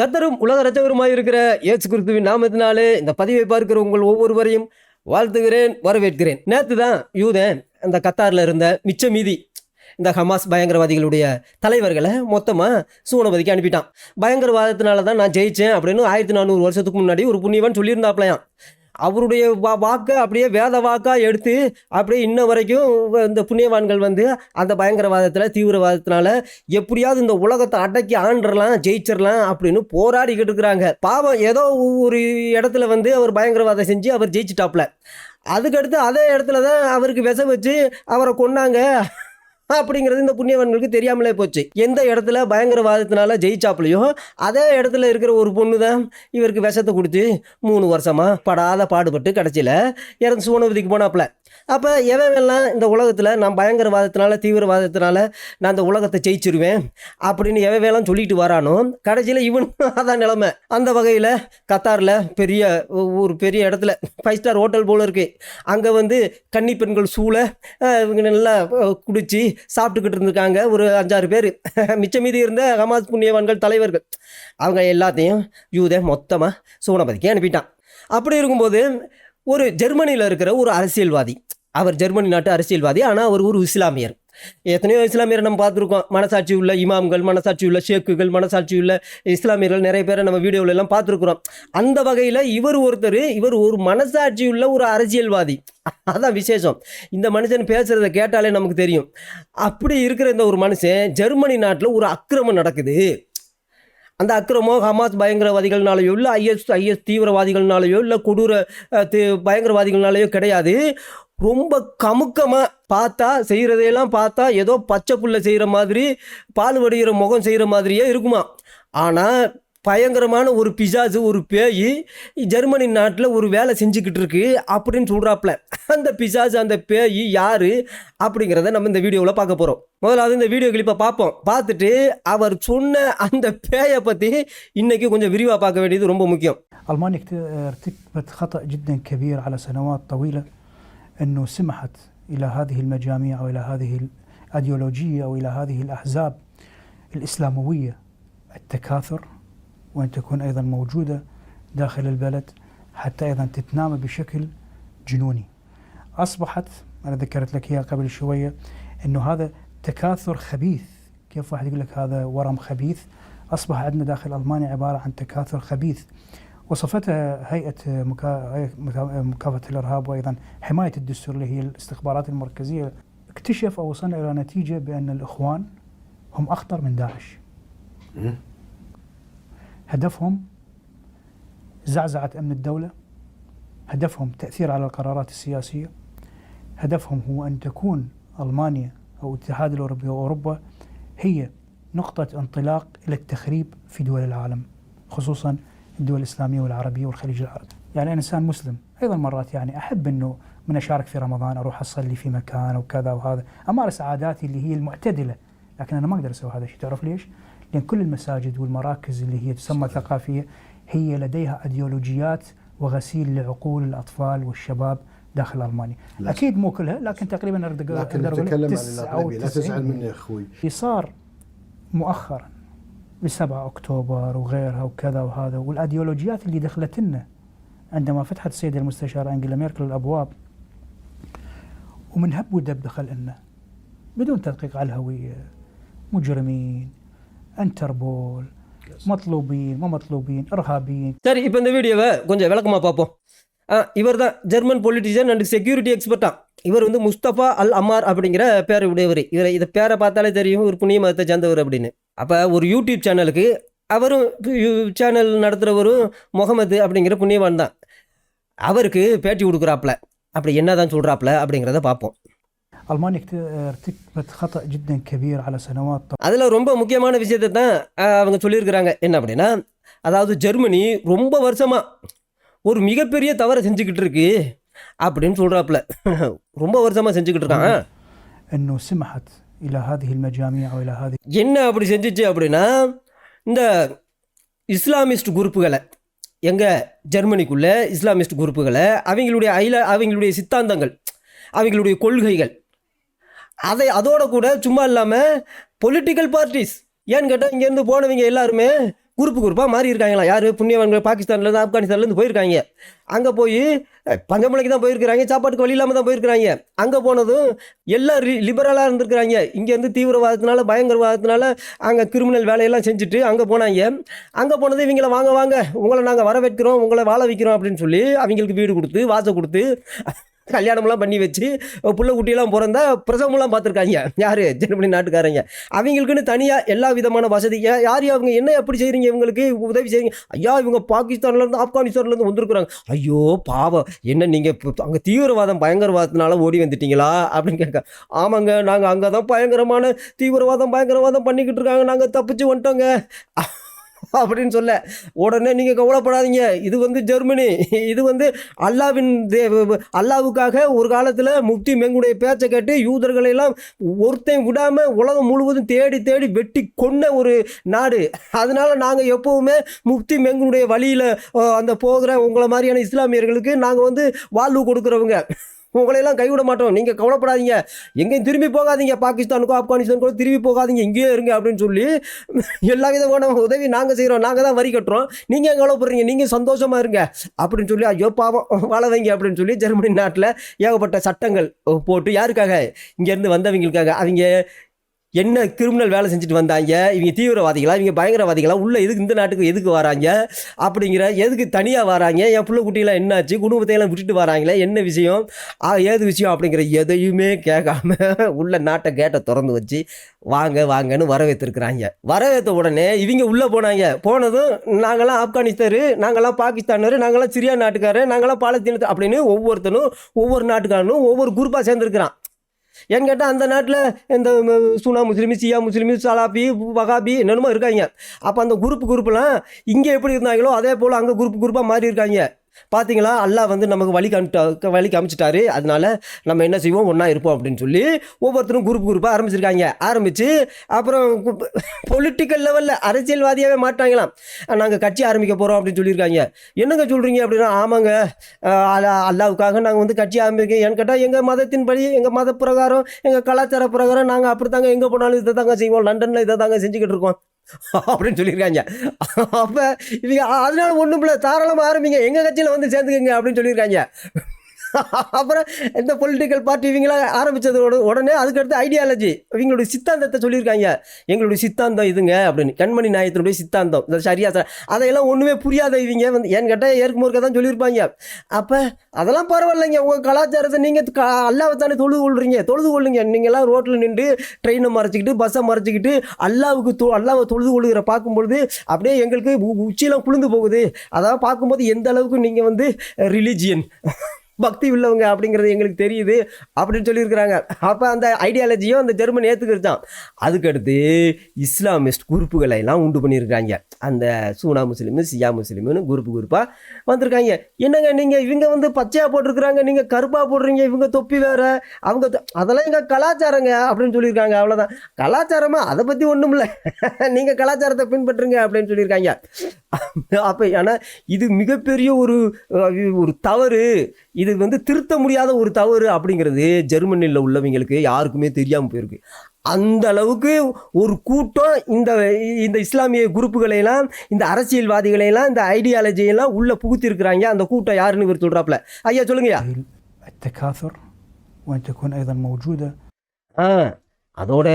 கத்தரும் உலக ரச்சகருமாய் இருக்கிற ஏசு கிறிஸ்துவின் நாமத்தினாலே இந்த பதிவை பார்க்கிற உங்கள் ஒவ்வொருவரையும் வாழ்த்துகிறேன் வரவேற்கிறேன். நேற்று தான் யூதன் அந்த கத்தாரில் இருந்த மிச்ச மீதி இந்த ஹமாஸ் பயங்கரவாதிகளுடைய தலைவர்களை மொத்தமாக சூனபதிக்கு அனுப்பிட்டான். பயங்கரவாதத்தினால தான் நான் ஜெயிச்சேன் அப்படின்னு ஆயிரத்தி நானூறு வருஷத்துக்கு முன்னாடி ஒரு புண்ணியவன் சொல்லியிருந்தாப்லையாம். அவருடைய வா வாக்கை அப்படியே வேத வாக்காக எடுத்து அப்படியே இன்ன வரைக்கும் இந்த புண்ணியவான்கள் வந்து அந்த பயங்கரவாதத்தில் தீவிரவாதத்தினால எப்படியாவது இந்த உலகத்தை அடக்கி ஆண்டுறலாம் ஜெயிச்சிடலாம் அப்படின்னு போராடிக்கிட்டு இருக்கிறாங்க. பாவம் ஏதோ ஒரு இடத்துல வந்து அவர் பயங்கரவாதம் செஞ்சு அவர் ஜெயிச்சிட்டாப்ல அதுக்கடுத்து அதே இடத்துல தான் அவருக்கு விஷம் வச்சு அவரை கொன்னாங்க. அப்படிங்கிறது இந்த புண்ணியவன்களுக்கு தெரியாமலே போச்சு. எந்த இடத்துல பயங்கரவாதத்தினால ஜெயிச்சாப்புலையோ அதே இடத்துல இருக்கிற ஒரு பொண்ணு தான் இவருக்கு விஷத்தை கொடுத்து மூணு வருஷமாக படாத பாடுபட்டு கடைசியில் இறந்து சூனபதிக்கு போனாப்புல அப்போ எவன் இந்த உலகத்தில் நான் பயங்கரவாதத்தினால தீவிரவாதத்தினால நான் இந்த உலகத்தை ஜெயிச்சிருவேன் அப்படின்னு எவன் சொல்லிட்டு வரானோ கடைசியில் இவனும் அதான் நிலமை. அந்த வகையில் கத்தாரில் பெரிய ஒரு பெரிய இடத்துல ஃபைவ் ஸ்டார் ஹோட்டல் போல் இருக்குது அங்கே வந்து கன்னி பெண்கள் சூளை இவங்க நல்லா குடித்து சாப்பிட்டுக்கிட்டு இருந்திருக்காங்க. ஒரு அஞ்சாறு பேர். மிச்சம் மீதி இருந்த ஹமாஸ் புண்ணியவான்கள் தலைவர்கள். அவங்க எல்லாத்தையும் யூதே மொத்தமாக சூனபதிக்கு அனுப்பிட்டான். அப்படி இருக்கும்போது ஒரு ஜெர்மனியில் இருக்கிற ஒரு அரசியல்வாதி அவர் ஜெர்மனி நாட்டு அரசியல்வாதி ஆனால் அவர் ஒரு இஸ்லாமியர். எத்தனையோ இஸ்லாமியரை நம்ம பார்த்துருக்கோம். மனசாட்சி உள்ள இமாம்கள் மனசாட்சி உள்ள ஷேக்குகள் மனசாட்சி உள்ள இஸ்லாமியர்கள் நிறைய பேரை நம்ம வீடியோவில் எல்லாம் பார்த்துருக்குறோம். அந்த வகையில் இவர் ஒருத்தர் இவர் ஒரு மனசாட்சி உள்ள ஒரு அரசியல்வாதி. அதான் விசேஷம். இந்த மனுஷன் பேசுகிறத கேட்டாலே நமக்கு தெரியும். அப்படி இருக்கிற இந்த ஒரு மனுஷன் ஜெர்மனி நாட்டில் ஒரு அக்கிரமம் நடக்குது. அந்த அக்கிரமம் ஹமாஸ் பயங்கரவாதிகள்னாலேயோ இல்லை ஐஎஸ் ஐஎஸ் தீவிரவாதிகள்னாலேயோ இல்லை கொடூர அஹ், பயங்கரவாதிகள்னாலேயோ கிடையாது. ரொம்ப கமுக்கமாக பார்த்தா செய்கிறதையெல்லாம் பார்த்தா ஏதோ பச்சை புல்லை செய்கிற மாதிரி பால் வடிகிற முகம் செய்கிற மாதிரியே இருக்குமா? ஆனால் பயங்கரமான ஒரு பிசாசு ஒரு பேய் ஜெர்மனி நாட்டில் ஒரு வேலை செஞ்சுக்கிட்டு இருக்கு அப்படின்னு சொல்கிறாப்புல அந்த பிசாசு அந்த பேய் யார் அப்படிங்கிறத நம்ம இந்த வீடியோவில் பார்க்க போகிறோம் முதலாவது இந்த வீடியோ கிளிப்பை பார்ப்போம். பார்த்துட்டு அவர் சொன்ன அந்த பேயை பற்றி இன்றைக்கி கொஞ்சம் விரிவாக பார்க்க வேண்டியது ரொம்ப முக்கியம். أنه سمحت إلى هذه المجاميع أو إلى هذه الأيديولوجية أو إلى هذه الأحزاب الإسلاموية التكاثر وأن تكون أيضا موجودة داخل البلد حتى أيضا تتنامى بشكل جنوني. أصبحت أنا ذكرت لك إياها قبل شوية أنه هذا تكاثر خبيث. كيف واحد يقول لك هذا ورم خبيث؟ أصبح عندنا داخل ألمانيا عبارة عن تكاثر خبيث. وصفتها هيئة مكا- هيئة مكا- مكافحة الإرهاب وأيضا حماية الدستور اللي هي الاستخبارات المركزية اكتشف أو وصلنا إلى نتيجة بأن الإخوان هم أخطر من داعش. هدفهم زعزعة أمن الدولة هدفهم تأثير على القرارات السياسية هدفهم هو أن تكون ألمانيا أو الاتحاد الأوروبي وأوروبا هي نقطة انطلاق إلى التخريب في دول العالم خصوصا الدول الإسلامية والعربية والخليج العربي. يعني أنا إنسان مسلم. أيضا مرات يعني أحب أنه من أشارك في رمضان أروح أصلي في مكان وكذا وهذا أمارس عاداتي اللي هي المعتدلة لكن أنا ما أقدر أسوي هذا الشيء. تعرف ليش؟ لأن كل المساجد والمراكز اللي هي تسمى ثقافية هي لديها أيديولوجيات وغسيل لعقول الأطفال والشباب داخل ألمانيا. لا. أكيد مو كلها لكن تقريبا أقدر لكن نتكلم عن الأغلبية لا تزعل مني يا اللي صار مؤخرا ب 7 اكتوبر وغيرها وكذا وهذا والايديولوجيات اللي دخلت لنا عندما فتحت السيده المستشاره انجلا ميركل الابواب ومن هب ودب دخل لنا بدون تدقيق على الهويه مجرمين انتربول مطلوبين ما مطلوبين ارهابيين சரி இப்போ இந்த வீடியோவை கொஞ்சம் விளக்கமாக பார்ப்போம் ஆ இவர் தான் ஜெர்மன் பொலிட்டிஷியன் அண்ட் செக்யூரிட்டி எக்ஸ்பர்ட்டா இவர் வந்து முஸ்தபா அல் அம்மார் அப்படிங்கிற பேரை உடையவர் இவர் இதை பேரை பார்த்தாலே தெரியும் ஒரு புண்ணிய மதத்தை சேர்ந்தவர் அப்படின்னு அப்போ ஒரு யூடியூப் சேனலுக்கு அவரும் சேனல் நடத்துகிறவரும் முகமது அப்படிங்கிற புண்ணியவான் தான். அவருக்கு பேட்டி கொடுக்குறாப்புல அப்படி என்ன தான் சொல்கிறாப்புல அப்படிங்கிறத பார்ப்போம். அதில் ரொம்ப முக்கியமான விஷயத்தை தான் அவங்க சொல்லியிருக்கிறாங்க. என்ன அப்படின்னா அதாவது ஜெர்மனி ரொம்ப வருஷமாக ஒரு மிகப்பெரிய தவறை செஞ்சுக்கிட்டு இருக்கு அப்படின்னு சொல்கிறாப்புல ரொம்ப வருஷமாக செஞ்சுக்கிட்டு இருக்கான். என்ன அப்படி செஞ்சிச்சு அப்படின்னா இந்த இஸ்லாமிஸ்ட் குரூப்புகளை எங்கள் ஜெர்மனிக்குள்ளே இஸ்லாமிஸ்ட் குரூப்புகளை அவங்களுடைய ஐல அவங்களுடைய சித்தாந்தங்கள் அவங்களுடைய கொள்கைகள் அதை அதோட கூட சும்மா இல்லாமல் பொலிட்டிக்கல் பார்ட்டிஸ் ஏன்னு கேட்டால் இங்கேருந்து போனவங்க எல்லாருமே குரூப்பு குரூப்பாக மாறி இருக்காங்களா? யார்? புண்ணியவான்கள் பாகிஸ்தான்லேருந்து ஆப்கானிஸ்தான்லேருந்து போயிருக்காங்க. அங்கே போய் பஞ்சமலைக்கு தான் போயிருக்கிறாங்க. சாப்பாட்டுக்கு வழி இல்லாமல் தான் போயிருக்கிறாங்க. அங்கே போனதும் எல்லாம் ரி லிபரலாக இருந்திருக்கிறாங்க. இங்கேருந்து தீவிரவாதத்தினால பயங்கரவாதத்தினால அங்கே கிரிமினல் வேலையெல்லாம் செஞ்சுட்டு அங்கே போனாங்க. அங்கே போனது இவங்கள வாங்க வாங்க உங்களை நாங்கள் வரவேற்கிறோம் உங்களை வாழ வைக்கிறோம் அப்படின்னு சொல்லி அவங்களுக்கு வீடு கொடுத்து வாசல் கொடுத்து கல்யாணம்லாம் பண்ணி வச்சு புள்ள குட்டியெல்லாம் பிறந்தா பிரசவம்லாம் பார்த்துருக்காங்க. யார்? ஜெர்மனி நாட்டுக்காரங்க. அவங்களுக்குன்னு தனியாக எல்லா விதமான வசதி. யார் அவங்க என்ன எப்படி செய்கிறீங்க இவங்களுக்கு? உதவி செய்கிறீங்க ஐயா இவங்க பாகிஸ்தான்லேருந்து ஆப்கானிஸ்தான்லேருந்து வந்திருக்குறாங்க. ஐயோ பாவம். என்ன நீங்கள் அங்கே தீவிரவாதம் பயங்கரவாதத்தினால ஓடி வந்துட்டீங்களா? அப்படின்னு கேட்க ஆமாங்க நாங்கள் அங்கே தான் பயங்கரமான தீவிரவாதம் பயங்கரவாதம் பண்ணிக்கிட்டு இருக்காங்க. நாங்கள் தப்பிச்சு வந்துட்டோங்க. அப்படின்னு சொல்ல உடனே நீங்கள் கவலைப்படாதீங்க. இது வந்து ஜெர்மனி. இது வந்து அல்லாவின் தே- அல்லாவுக்காக ஒரு காலத்தில் முக்தி மெங்குடைய பேச்சை கேட்டு யூதர்களையெல்லாம் ஒருத்தையும் விடாமல் உலகம் முழுவதும் தேடி தேடி வெட்டி கொன்ன ஒரு நாடு. அதனால் நாங்கள் எப்போவுமே முக்தி மெங்குடைய வழியில் அந்த போகிற உங்களை மாதிரியான இஸ்லாமியர்களுக்கு நாங்கள் வந்து வாழ்வு கொடுக்குறவங்க. உங்களையெல்லாம் கைவிட மாட்டோம். நீங்கள் கவலைப்படாதீங்க. எங்கேயும் திரும்பி போகாதீங்க. பாகிஸ்தானுக்கோ ஆப்கானிஸ்தானுக்கோ திரும்பி போகாதீங்க. இங்கேயே இருங்க அப்படின்னு சொல்லி எல்லா விதமான உதவி நாங்கள் செய்கிறோம் நாங்கள் தான் வரி கட்டுறோம். நீங்கள் எங்கே கவலைப்படுறீங்க? நீங்கள் சந்தோஷமாக இருங்க அப்படின்னு சொல்லி ஐயோ பாவம் வாழ வைங்க அப்படின்னு சொல்லி ஜெர்மனி நாட்டில் ஏகப்பட்ட சட்டங்கள் போட்டு யாருக்காக? இங்கேருந்து வந்தவங்களுக்காக. அவங்க என்ன கிரிமினல் வேலை செஞ்சுட்டு வந்தாங்க? இவங்க தீவிரவாதிகளா? இவங்க பயங்கரவாதிகளா? உள்ள எதுக்கு இந்த நாட்டுக்கு எதுக்கு வராங்க? அப்படிங்கிற எதுக்கு தனியாக வராங்க? என் பிள்ளை குட்டியெல்லாம் என்னாச்சு? குடும்பத்தையெல்லாம் விட்டுட்டு வராங்களே? என்ன விஷயம்? ஏது விஷயம்? அப்படிங்கிற எதையுமே கேட்காம உள்ள நாட்டை கேட்டை திறந்து வச்சு வாங்க வாங்கன்னு வரவேற்றுருக்குறாங்க. வரவேற்ற உடனே இவங்க உள்ளே போனாங்க. போனதும் நாங்களாம் ஆப்கானிஸ்தாரு நாங்களாம் பாகிஸ்தானர் நாங்களாம் சிரியா நாட்டுக்காரர் நாங்களாம் பாலத்தீனத்து அப்படின்னு ஒவ்வொருத்தனும் ஒவ்வொரு நாட்டுக்காரனும் ஒவ்வொரு குரூப்பாக சேர்ந்துருக்கிறான். ஏன்னு கேட்டால் அந்த நாட்டில் இந்த சுனா முஸ்லீம் சியா முஸ்லீம் சலாபி வகாபி என்னென்னமோ இருக்காங்க. அப்போ அந்த குரூப் குரூப்லாம் இங்கே எப்படி இருந்தாங்களோ அதே போல் அங்கே குரூப் குரூப்பாக மாறி இருக்காங்க. பார்த்தீங்களா அல்லாஹ் வந்து நமக்கு வழி காமிட்டா வழி காமிச்சிட்டாரு. அதனால நம்ம என்ன செய்வோம்? ஒன்றா இருப்போம் அப்படின்னு சொல்லி ஒவ்வொருத்தரும் குரூப் குரூப்பாக ஆரம்பிச்சிருக்காங்க. ஆரம்பித்து அப்புறம் பொலிட்டிக்கல் லெவலில் அரசியல்வாதியாகவே மாட்டாங்களாம். நாங்கள் கட்சி ஆரம்பிக்க போகிறோம் அப்படின்னு சொல்லியிருக்காங்க. என்னங்க சொல்கிறீங்க அப்படின்னா ஆமாங்க. அல்லா- அல்லாவுக்காக நாங்கள் வந்து கட்சி ஆரம்பிக்க ஏன்னு கேட்டால் எங்கள் மதத்தின் படி எங்கள் மத பிரகாரம் எங்கள் கலாச்சார பிரகாரம் நாங்கள் அப்படி தாங்க எங்கே போனாலும் இதை தாங்க செய்வோம். லண்டனில் இதை தாங்க செஞ்சுக்கிட்டு இருக்கோம். அப்படின்னு சொல்லியிருக்காங்க. அப்போ இவங்க அதனால ஒன்றும் இல்லை. தாராளமாக ஆரம்பிங்க. எங்கள் கட்சியில் வந்து சேர்ந்துக்கங்க அப்படின்னு சொல்லியிருக்காங்க. அப்புறம் இந்த பொலிட்டிக்கல் பார்ட்டி இவங்களாம் ஆரம்பித்தது உடனே அதுக்கடுத்து ஐடியாலஜி இவங்களுடைய சித்தாந்தத்தை சொல்லியிருக்காங்க. எங்களுடைய சித்தாந்தம் இதுங்க அப்படின்னு. கண்மணி நாயத்தினுடைய சித்தாந்தம். இந்த சரியா சார் அதையெல்லாம் ஒன்றுமே புரியாத இவங்க வந்து ஏன்னு கேட்டால் ஏற்குமுறுக்க தான் சொல்லியிருப்பாங்க. அப்போ அதெல்லாம் பரவாயில்லைங்க. உங்கள் கலாச்சாரத்தை நீங்கள் அல்லாவை தானே தொழுது கொள்றீங்க. தொழுது கொள்ளுங்க. நீங்கள்லாம் ரோட்டில் நின்று ட்ரெயினை மறைச்சிக்கிட்டு பஸ்ஸை மறைச்சிக்கிட்டு அல்லாவுக்கு தொ அல்லாவை தொழுது கொள்ளுகிற பார்க்கும்பொழுது அப்படியே எங்களுக்கு உ- உச்சியெல்லாம் குளிர்ந்து போகுது. அதாவது பார்க்கும்போது எந்த அளவுக்கு நீங்கள் வந்து ரிலீஜியன் பக்தி உள்ளவங்க அப்படிங்கிறது எங்களுக்கு தெரியுது அப்படின்னு சொல்லியிருக்கிறாங்க. அப்போ அந்த ஐடியாலஜியும் அந்த ஜெர்மன் ஏற்றுக்கிட்டான் அதுக்கடுத்து இஸ்லாமிஸ்ட் குரூப்புகளை எல்லாம் உண்டு பண்ணியிருக்காங்க அந்த சூனா முஸ்லீமு சியா முஸ்லீமுன்னு குரூப் குரூப்பாக வந்திருக்காங்க. என்னங்க நீங்கள் இவங்க வந்து பச்சையாக போட்டிருக்கிறாங்க நீங்கள் கருப்பாக போடுறீங்க இவங்க தொப்பி வேறு அவங்க தொ- அதெல்லாம் எங்கள் கலாச்சாரங்க அப்படின்னு சொல்லியிருக்காங்க அவ்வளோதான் கலாச்சாரமாக அதை பற்றி ஒன்றும் இல்லை நீங்கள் கலாச்சாரத்தை பின்பற்றுங்க அப்படின்னு சொல்லியிருக்காங்க. அப்போ ஆனால் இது மிகப்பெரிய ஒரு ஒரு தவறு. இது வந்து திருத்த முடியாத ஒரு தவறு அப்படிங்கிறது ஜெர்மனியில் உள்ளவங்களுக்கு யாருக்குமே தெரியாமல் போயிருக்கு அந்த அளவுக்கு ஒரு கூட்டம் இந்த இந்த இஸ்லாமிய குரூப்புகளை எல்லாம் இந்த அரசியல்வாதிகளை எல்லாம் இந்த ஐடியாலஜியெல்லாம் உள்ள புகுத்திருக்கிறாங்க அந்த கூட்டம் யாருன்னு இவர் சொல்றாப்ல ஐயா சொல்லுங்கய்யா التكاثر وأن تكون أيضا موجودة ஆ அதோட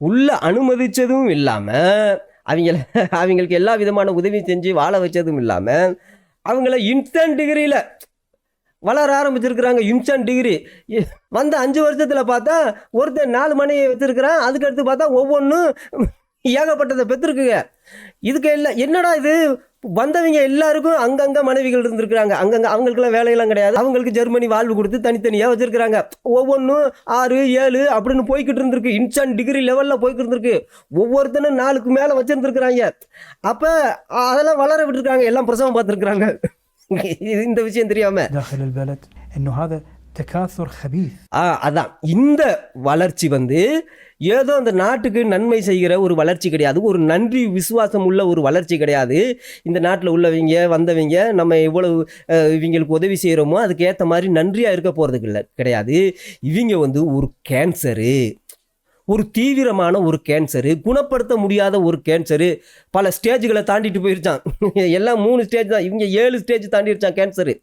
உள்ள அனுமதிச்சதும் இல்லாமல் அவங்கள அவங்களுக்கு எல்லா விதமான உதவி செஞ்சு வாழ வச்சதும் இல்லாமல் அவங்கள இன்ஸ்டன்ட் டிகிரியில் வளர ஆரம்பிச்சிருக்கிறாங்க. Instant degree. வந்த அஞ்சு வருஷத்தில் பார்த்தா ஒருத்தன் நாலு மனையை வச்சுருக்கிறான். அதுக்கடுத்து பார்த்தா ஒவ்வொன்றும் ஏகப்பட்டதை பெற்றிருக்குங்க. இதுக்கு இல்லை என்னடா இது? வந்தவங்க எல்லாருக்கும் அங்கங்கே மனைவிகள் இருந்திருக்கிறாங்க. அங்கங்கே அவங்களுக்குலாம் வேலையெல்லாம் கிடையாது. அவங்களுக்கு ஜெர்மனி வாழ்வு கொடுத்து தனித்தனியாக வச்சுருக்கிறாங்க. ஒவ்வொன்றும் ஆறு ஏழு அப்படின்னு போய்கிட்டு இருந்திருக்கு. இன்ஸ்டன்ட் டிகிரி லெவலில் போய்கிட்டு இருந்திருக்கு. ஒவ்வொருத்தனும் நாளுக்கு மேலே வச்சுருந்துருக்குறாங்க. அப்போ அதெல்லாம் வளர விட்டுருக்காங்க. எல்லாம் பிரசவம் பார்த்துருக்குறாங்க. இந்த விஷயம் தெரியாம. அதான். இந்த வளர்ச்சி வந்து ஏதோ அந்த நாட்டுக்கு நன்மை செய்கிற ஒரு வளர்ச்சி கிடையாது. ஒரு நன்றி விசுவாசம் உள்ள ஒரு வளர்ச்சி கிடையாது. இந்த நாட்டில் உள்ளவங்க வந்தவங்க நம்ம எவ்வளவு இவங்களுக்கு உதவி செய்கிறோமோ அதுக்கேற்ற மாதிரி நன்றியாக இருக்க போகிறதுக்கு இல்லை கிடையாது. இவங்க வந்து ஒரு கேன்சரு ஒரு தீவிரமான ஒரு கேன்சரு குணப்படுத்த முடியாத ஒரு கேன்சரு பல ஸ்டேஜ்களை தாண்டிட்டு போயிருச்சான். எல்லாம் மூணு ஸ்டேஜ் தான். இவங்க ஏழு ஸ்டேஜ் தாண்டிடுச்சான் கேன்சரு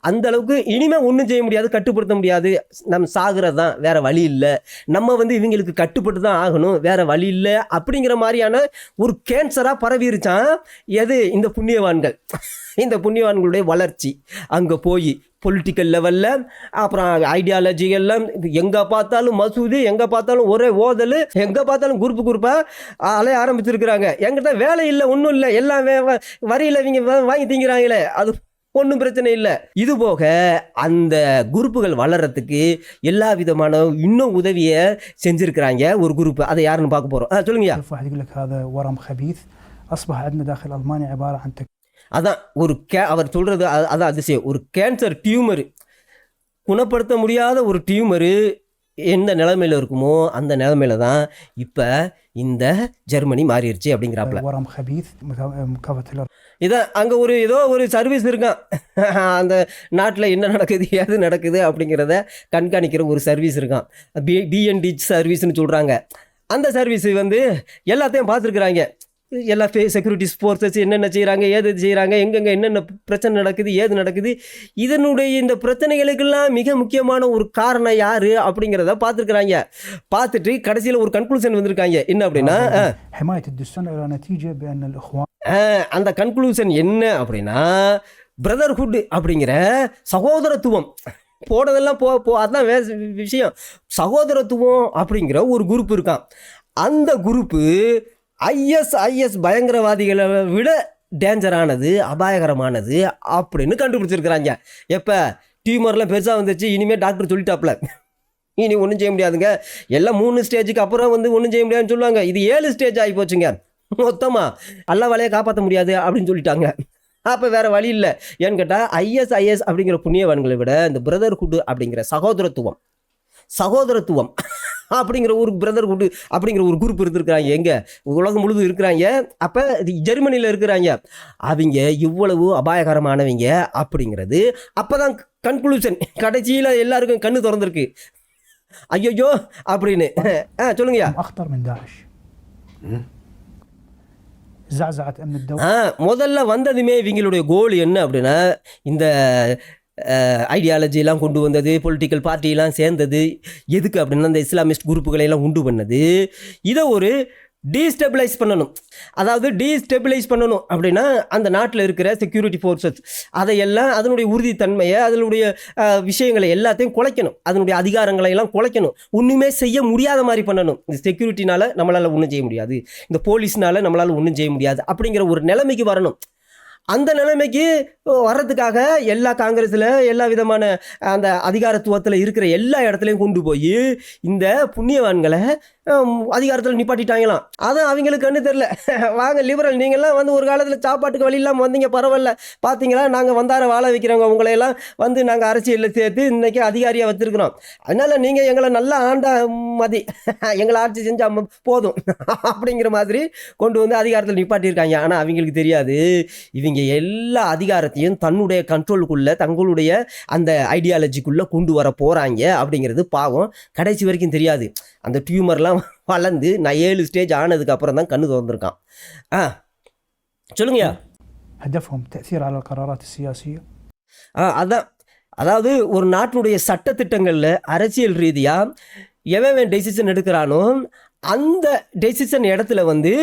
அந்த அளவுக்கு இனிமேல் ஒன்றும் செய்ய முடியாது கட்டுப்படுத்த முடியாது. நம்ம சாகிறது தான் வேற வழி இல்லை. நம்ம வந்து இவங்களுக்கு கட்டுப்பட்டு தான் ஆகணும் வேற வழி இல்லை அப்படிங்கிற மாதிரியான ஒரு கேன்சராக பரவிருச்சான். எது? இந்த புண்ணியவான்கள். இந்த புண்ணியவான்களுடைய வளர்ச்சி. அங்கே போய் பொலிட்டிக்கல் லெவலில் அப்புறம் ஐடியாலஜிகள்லாம் எங்கே பார்த்தாலும் மசூதி எங்கே பார்த்தாலும் ஒரே ஓதல் எங்கே பார்த்தாலும் குரூப்பு குரூப்பாக அலைய ஆரம்பிச்சிருக்கிறாங்க எங்கிட்ட வேலை இல்லை ஒன்றும் இல்லை எல்லாம் வே- வ- வரியில் இவங்க வா- வாங்கி திங்கிறாங்களே அது ஒன்றும் பிரச்சனை இல்லை இது போக அந்த குரூப்புகள் வளர்கிறதுக்கு எல்லா விதமான இன்னும் உதவியை செஞ்சுருக்கிறாங்க ஒரு குரூப் அதை யாருன்னு பார்க்க போகிறோம் சொல்லுங்கய்யா واحد يقول لك هذا ورم خبيث اصبح عندنا داخل المانيا عباره عن تك... அதான் ஒரு கே அவர் சொல்கிறது அதான் அதிசயம். ஒரு கேன்சர் டியூமரு குணப்படுத்த முடியாத ஒரு டியூமரு எந்த நிலைமையில் இருக்குமோ அந்த நிலைமையில தான் இப்போ இந்த ஜெர்மனி மாறிடுச்சு அப்படிங்கிறாப்புல. இதான் அங்கே ஒரு ஏதோ ஒரு சர்வீஸ் இருக்கான் அந்த நாட்டில் என்ன நடக்குது எது நடக்குது அப்படிங்கிறத கண்காணிக்கிற ஒரு சர்வீஸ் இருக்கான் பி பிஎன்டி சர்வீஸ்னு சொல்கிறாங்க அந்த சர்வீஸ் வந்து எல்லாத்தையும் பார்த்துருக்குறாங்க. எல்லா ஃபே செக்யூரிட்டிஸ் ஃபோர்ஸஸ் என்னென்ன செய்கிறாங்க ஏது செய்கிறாங்க எங்கெங்கே என்னென்ன பிரச்சனை நடக்குது ஏது நடக்குது இதனுடைய இந்த பிரச்சனைகளுக்கெல்லாம் மிக முக்கியமான ஒரு காரணம் யார் அப்படிங்கிறத பார்த்துருக்குறாங்க. பார்த்துட்டு கடைசியில் ஒரு கன்க்ளூஷன் வந்திருக்காங்க. என்ன அப்படின்னா அந்த கன்க்ளூஷன் என்ன அப்படின்னா பிரதர்ஹுட் அப்படிங்கிற சகோதரத்துவம். போனதெல்லாம் போ போ அதுதான் வே விஷயம். சகோதரத்துவம் அப்படிங்கிற ஒரு குரூப் இருக்கான். அந்த குரூப்பு ஐஎஸ் ஐஎஸ் பயங்கரவாதிகளை விட டேஞ்சரானது அபாயகரமானது அப்படின்னு கண்டுபிடிச்சிருக்கிறாங்க. எப்போ? டியூமர்லாம் பெருசாக வந்துச்சு இனிமேல் டாக்டர் சொல்லிட்டாப்ல. இனி ஒன்றும் செய்ய முடியாதுங்க. எல்லாம் மூணு ஸ்டேஜுக்கு அப்புறம் வந்து ஒன்றும் செய்ய முடியாதுன்னு சொல்லுவாங்க. இது ஏழு ஸ்டேஜ் ஆகி போச்சுங்க. மொத்தமாக எல்லா வேலையை காப்பாற்ற முடியாது அப்படின்னு சொல்லிட்டாங்க. அப்போ வேறு வழி இல்லை. ஏன்னு கேட்டால் ஐஎஸ்ஐஎஸ் அப்படிங்கிற புண்ணியவான்களை விட இந்த பிரதர்ஹுட் அப்படிங்கிற சகோதரத்துவம் சகோதரத்துவம் அப்படிங்கிற ஒரு பிரதர் பிரதர்ஹுட் அப்படிங்கிற ஒரு குரூப் இருந்திருக்கிறாங்க. எங்கே? உலகம் முழுதும் இருக்கிறாங்க. அப்போ ஜெர்மனியில் இருக்கிறாங்க. அவங்க இவ்வளவு அபாயகரமானவங்க அப்படிங்கிறது அப்போ தான் கன்க்ளூஷன் கடைசியில் எல்லாருக்கும் கண் திறந்திருக்கு. ஐயோ அப்படின்னு. ஆ சொல்லுங்கய்யா. முதல்ல வந்ததுமே இவங்களுடைய கோல் என்ன அப்படின்னா இந்த ஐடியாலஜிலாம் கொண்டு வந்தது பொலிட்டிக்கல் பார்ட்டிலாம் சேர்ந்தது. எதுக்கு அப்படின்னா இந்த இஸ்லாமிஸ்ட் குரூப்புகளை எல்லாம் உண்டு பண்ணது. இதை ஒரு டீஸ்டெபிளைஸ் பண்ணணும். அதாவது டீஸ்டெபிளைஸ் பண்ணணும் அப்படின்னா அந்த நாட்டில் இருக்கிற செக்யூரிட்டி ஃபோர்ஸஸ் அதையெல்லாம் அதனுடைய உறுதித்தன்மையை அதனுடைய விஷயங்களை எல்லாத்தையும் குலைக்கணும். அதனுடைய அதிகாரங்களை எல்லாம் குலைக்கணும். ஒன்றுமே செய்ய முடியாத மாதிரி பண்ணணும். இந்த செக்யூரிட்டினால் நம்மளால் ஒன்றும் செய்ய முடியாது. இந்த போலீஸ்னால் நம்மளால் ஒன்றும் செய்ய முடியாது. அப்படிங்கிற ஒரு நிலைமைக்கு வரணும். அந்த நிலைமைக்கு வர்றதுக்காக எல்லா காங்கிரஸில் எல்லா விதமான அந்த அதிகாரத்துவத்தில் இருக்கிற எல்லா இடத்துலையும் கொண்டு போய் இந்த புண்ணியவான்களை அதிகாரத்தில் நிப்பாட்டிட்டாங்களாம். அதான் அவங்களுக்கு கண்ணு தெரில வாங்க லிபரல் நீங்கள்லாம் வந்து ஒரு காலத்தில் சாப்பாட்டுக்கு வழி இல்லாமல் வந்தீங்க பரவாயில்ல. பார்த்தீங்களா நாங்கள் வந்தார வாழ வைக்கிறவங்க உங்களையெல்லாம் வந்து நாங்கள் அரசியலில் சேர்த்து இன்றைக்கி அதிகாரியாக வச்சுருக்கிறோம். அதனால் நீங்கள் எங்களை நல்லா ஆண்டா மதி. எங்களை ஆட்சி செஞ்சால் போதும். அப்படிங்கிற மாதிரி கொண்டு வந்து அதிகாரத்தில் நிப்பாட்டியிருக்காங்க. ஆனால் அவங்களுக்கு தெரியாது. இவங்க எல்லா அதிகாரத்தையும் தன்னுடைய கண்ட்ரோலுக்குள்ளே தங்களுடைய அந்த ஐடியாலஜிக்குள்ளே கொண்டு வர போகிறாங்க அப்படிங்கிறது பாவம். கடைசி வரைக்கும் தெரியாது. அந்த டியூமர்லாம் வளர்ந்து நான் ஏழு ஸ்டேஜ் ஆனதுக்கு அப்புறம் தான் கண்ணு திறந்துருக்கான் ஆ சொல்லுங்கய்யா هدفهم تاثير على القرارات السياسيه ஆ அதான் அதாவது ஒரு நாட்டினுடைய சட்டத்திட்டங்களில் அரசியல் ரீதியாக எவன் டெசிஷன் எடுக்கிறானோ அந்த டெசிஷன் இடத்துல வந்து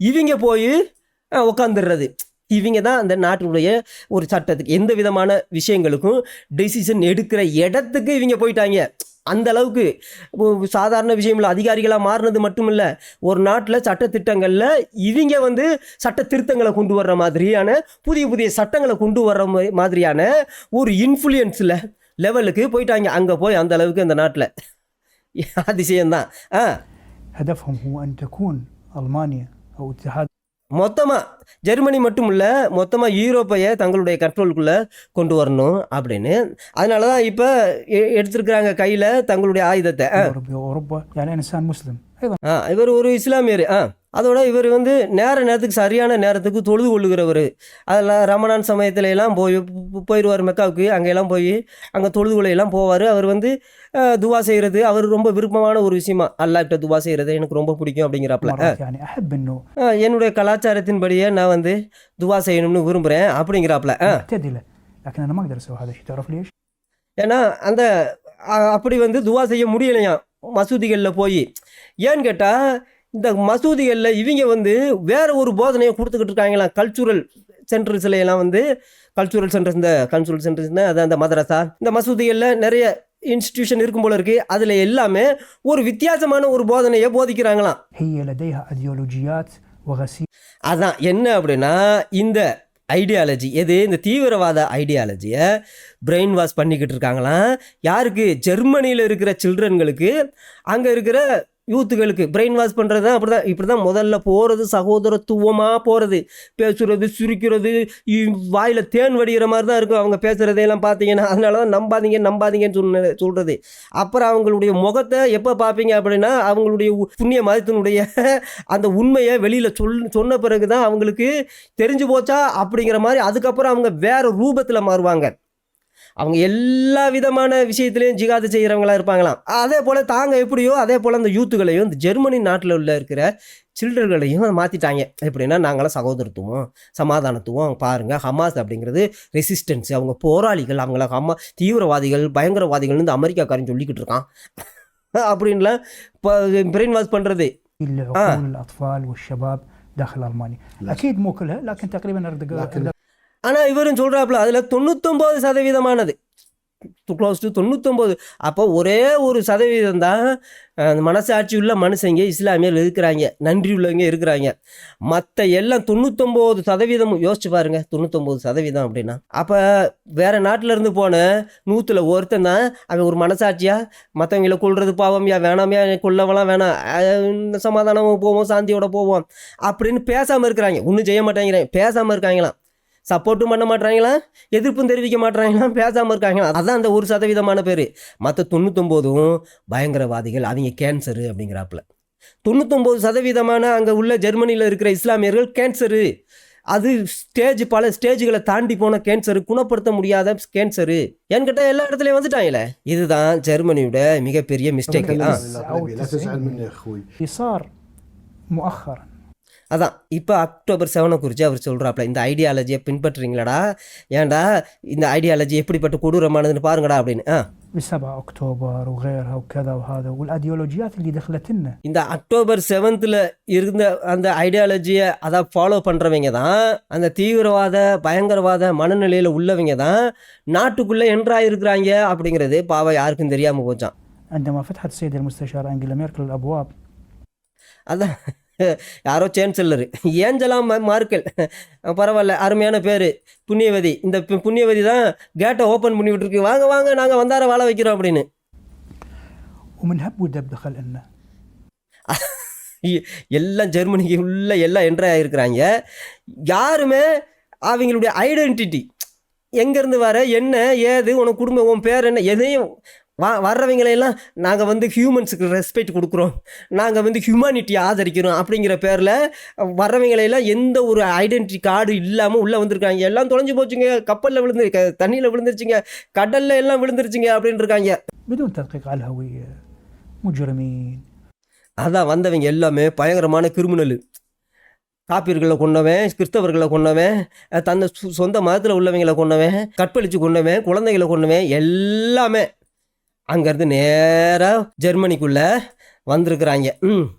இவங்க போய் உட்காந்துடுறது இவங்க தான் அந்த நாட்டினுடைய ஒரு சட்டத்துக்கு எந்த விதமான விஷயங்களுக்கும் டெசிஷன் எடுக்கிற இடத்துக்கு இவங்க போயிட்டாங்க அந்த அளவுக்கு இப்போ சாதாரண விஷயம்ல அதிகாரிகளாக மாறினது மட்டும் இல்லை ஒரு நாட்டில் சட்டத்திட்டங்களில் இவங்க வந்து சட்ட திருத்தங்களை கொண்டு வர்ற மாதிரியான புதிய புதிய சட்டங்களை கொண்டு வர்ற மா- மாதிரியான ஒரு இன்ஃப்ளூயன்ஸில் லெவலுக்கு போயிட்டாங்க அங்கே போய் அந்த அளவுக்கு அந்த நாட்டில் அதிசயம்தான் ஆ هدفهم هو ان تكون المانيا او اتحاد மொத்தமாக ஜெர்மனி மட்டும் இல்லை மொத்தமாக யூரோப்பையை தங்களுடைய கண்ட்ரோலுக்குள்ளே கொண்டு வரணும் அப்படின்னு. அதனால தான் இப்போ எடுத்திருக்கிறாங்க கையில் தங்களுடைய ஆயுதத்தை. ஆ. இவர் ஒரு இஸ்லாமியர். ஆ. அதோட இவர் வந்து நேர நேரத்துக்கு சரியான நேரத்துக்கு தொழுது கொள்ளுகிறவர். அதில் ரமணான் சமயத்துல எல்லாம் போய் போயிடுவார் மெக்காவுக்கு. அங்கெல்லாம் போய் அங்கே தொழுதுகொலையெல்லாம் போவார். அவர் வந்து துவா செய்கிறது அவர் ரொம்ப விருப்பமான ஒரு விஷயமா. அல்லாட்ட துவா செய்கிறது எனக்கு ரொம்ப பிடிக்கும் அப்படிங்கிறாப்ல என்னுடைய கலாச்சாரத்தின்படியே நான் வந்து துவா செய்யணும்னு விரும்புகிறேன் அப்படிங்கிறாப்ல ஏன்னா அந்த அப்படி வந்து துவா செய்ய முடியலையா? மசூதிகளில் போய். ஏன்னு கேட்டால் இந்த மசூதிகளில் இவங்க வந்து வேற ஒரு போதனையை கொடுத்துக்கிட்டு இருக்காங்களாம் கல்ச்சுரல் சென்டர்ஸ்ல எல்லாம் வந்து கல்ச்சுரல் சென்டர்ஸ் இந்த கல்ச்சுரல் சென்டர்ஸ் அதான் அந்த மதரசா இந்த மசூதிகளில் நிறைய இன்ஸ்டிடியூஷன் இருக்கும் போல இருக்கு. அதில் எல்லாமே ஒரு வித்தியாசமான ஒரு போதனையை போதிக்கிறாங்களாம். அதான் என்ன அப்படின்னா இந்த ஐடியாலஜி எது? இந்த தீவிரவாத ஐடியாலஜியை பிரெயின் வாஷ் பண்ணிக்கிட்டு இருக்காங்களாம். யாருக்கு? ஜெர்மனியில் இருக்கிற சில்ட்ரன்களுக்கு அங்கே இருக்கிற யூத்துகளுக்கு. பிரெயின் வாஷ் பண்ணுறது தான் அப்படி தான் இப்படி தான் முதல்ல போகிறது சகோதரத்துவமாக போகிறது பேசுகிறது சிரிக்கிறது வாயில் தேன் வடிகிற மாதிரி தான் இருக்கும். அவங்க பேசுகிறதையெல்லாம் பார்த்தீங்கன்னா அதனால தான் நம்பாதீங்க நம்பாதீங்கன்னு சொன்ன சொல்கிறது அப்புறம் அவங்களுடைய முகத்தை எப்போ பார்ப்பீங்க அப்படின்னா அவங்களுடைய உ- புண்ணிய மதத்தினுடைய அந்த உண்மையை வெளியில் சொல் சொன்ன பிறகு தான் அவங்களுக்கு தெரிஞ்சு போச்சா அப்படிங்கிற மாதிரி அதுக்கப்புறம் அவங்க வேறு ரூபத்தில் மாறுவாங்க. அவங்க எல்லா விதமான விஷயத்துலையும் ஜிகாது செய்கிறவங்களா இருப்பாங்களாம். அதே போல் தாங்க எப்படியோ அதே போல் அந்த யூத்துகளையும் இந்த ஜெர்மனி நாட்டில் உள்ள இருக்கிற சில்ட்ரன்களையும் மாற்றிட்டாங்க எப்படின்னா நாங்களாம் சகோதரத்துவம் சமாதானத்துவம் பாருங்கள் ஹமாஸ் அப்படிங்கிறது ரெசிஸ்டன்ஸ் அவங்க போராளிகள் அவங்கள ஹமா தீவிரவாதிகள் பயங்கரவாதிகள்னு இந்த அமெரிக்காக்காரன் சொல்லிக்கிட்டு இருக்கான். அப்படின்லாம் இப்போ பிரெயின் வாஷ் பண்ணுறது இல்லை. ஆனால் இவரும் சொல்கிறாப்புல அதில் தொண்ணூத்தொம்பது சதவீதமானது. க்ளோஸ் டு தொண்ணூத்தொம்பது. அப்போ ஒரே ஒரு சதவீதம் தான் மனசாட்சி உள்ள மனுஷங்க இஸ்லாமியர் இருக்கிறாங்க. நன்றி உள்ளவங்க இருக்கிறாங்க. மற்ற எல்லாம் தொண்ணூத்தொம்பது சதவீதம் யோசிச்சு பாருங்க தொண்ணூத்தொம்பது சதவீதம் அப்படின்னா. அப்போ வேற நாட்டிலேருந்து போன நூற்றுல ஒருத்தன் தான் அவன் ஒரு மனசாட்சியா? மற்றவங்கள கொள்வது பாவம்யா வேணாமையா கொல்லவெல்லாம் வேணாம். சமாதானமாக போவோம் சாந்தியோட போவோம். அப்படின்னு பேசாமல் இருக்கிறாங்க. ஒன்றும் செய்ய மாட்டேங்கிறேன் பேசாமல் இருக்காங்களாம். சப்போர்ட்டும் பண்ண மாட்டாங்களா எதிர்ப்பும் தெரிவிக்க மாட்டாங்களாம் பேசாமல் இருக்காங்களா? அதான் அந்த ஒரு சதவீதமான பேர். மற்ற தொண்ணூத்தொம்போதும் பயங்கரவாதிகள் அவங்க கேன்சரு அப்படிங்கிறாப்புல. தொண்ணூத்தொம்பது சதவீதமான அங்கே உள்ள ஜெர்மனியில் இருக்கிற இஸ்லாமியர்கள் கேன்சரு அது ஸ்டேஜ் பல ஸ்டேஜுகளை தாண்டி போன கேன்சரு குணப்படுத்த முடியாத கேன்சரு ஏன்னு கேட்டால் எல்லா இடத்துலையும் வந்துட்டாங்களே. இதுதான் ஜெர்மனியோட மிகப்பெரிய மிஸ்டேக் அதான் இப்போ அக்டோபர் செவனை குறித்து அவர் சொல்கிறாப்புல இந்த ஐடியாலஜியை பின்பற்றுறீங்களாடா ஏன்டா இந்த ஐடியாலஜி எப்படிப்பட்ட கொடூரமானதுன்னு பாருங்கடா அப்படின்னு ஆ ب 7 اكتوبر وغيرها وكذا وهذا والايديولوجيات اللي دخلت لنا இந்த அக்டோபர் செவன்த்தில் இருந்த அந்த ஐடியாலஜியை அதை ஃபாலோ பண்ணுறவங்க தான் அந்த தீவிரவாத பயங்கரவாத மனநிலையில் உள்ளவங்க தான் நாட்டுக்குள்ளே என்ட்ராயிருக்கிறாங்க அப்படிங்கிறது பாவம் யாருக்கும் தெரியாமல் போச்சான் عندما فتحت السيده المستشاره انجيلا ميركل الابواب அதான் யாரோ சேன்சலரு ஏஞ்சலா மார்க்கல். பரவாயில்ல அருமையான பேர். புண்ணியவதி. இந்த புண்ணியவதி தான் கேட்டை ஓப்பன் பண்ணி விட்டுருக்கு. வாங்க வாங்க நாங்கள் வந்தார வாழ வைக்கிறோம் அப்படின்னு. எல்லாம் ஜெர்மனிக்கு உள்ள எல்லாம் என்ட்ரி ஆகிருக்கிறாங்க யாருமே அவங்களுடைய ஐடென்டிட்டி எங்கேருந்து வர என்ன ஏது உனக்கு குடும்பம் உன் பேர் என்ன எதையும் வா வர்றவங்களையெல்லாம் நாங்கள் வந்து ஹியூமன்ஸுக்கு ரெஸ்பெக்ட் கொடுக்குறோம். நாங்கள் வந்து ஹியூமனிட்டி ஆதரிக்கிறோம் அப்படிங்கிற பேரில் வர்றவங்களையெல்லாம் எந்த ஒரு ஐடென்டிட்டி கார்டு இல்லாமல் உள்ளே வந்திருக்காங்க. எல்லாம் தொலைஞ்சு போச்சுங்க. கப்பலில் விழுந்து தண்ணியில் விழுந்துருச்சுங்க. கடலில் எல்லாம் விழுந்துருச்சுங்க அப்படின்ருக்காங்க அதான் வந்தவங்க எல்லாமே பயங்கரமான கிரிமினலு காப்பீர்களை கொண்டவன் கிறிஸ்தவர்களை கொண்டவன் தந்த சொந்த மதத்தில் உள்ளவங்களை கொண்டவன் கற்பழித்து கொண்டவன் குழந்தைகளை கொண்டவன் எல்லாமே. அங்கேருந்து நேராக ஜெர்மனிக்குள்ளே வந்திருக்கிறாங்க. ம்.